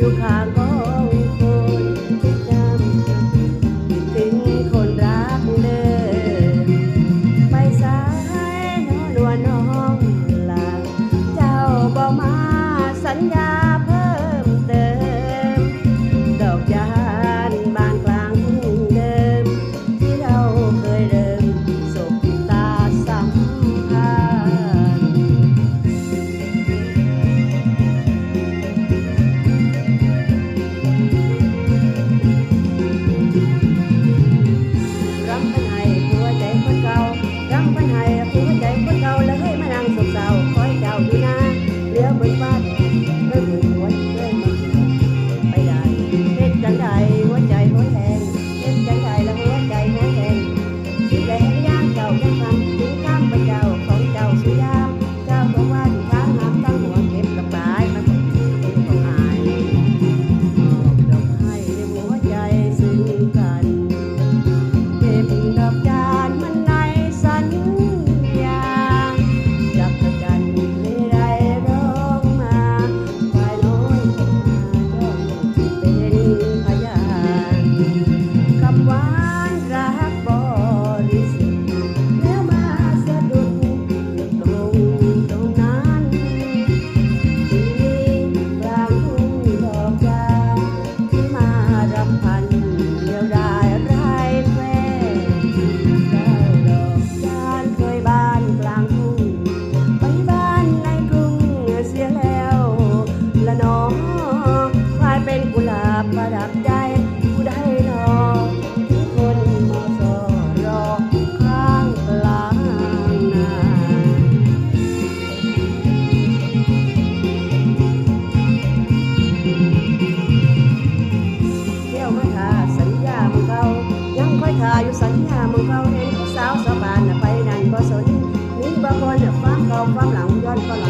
อยู่ข้างก็ ang panhay ดับใจผู้ใดหนองคนบ่อรอข้างกลางนาเที่ยวมาหาสัญญาเมืองเก่ายังคอยทาอยู่สัญญาเมืองเก่าเห็ผู้สาวสะบานน่ะไปนั่นบ่สนนี่บ่คนฟังเก่าความหลังย้อนก็หลัง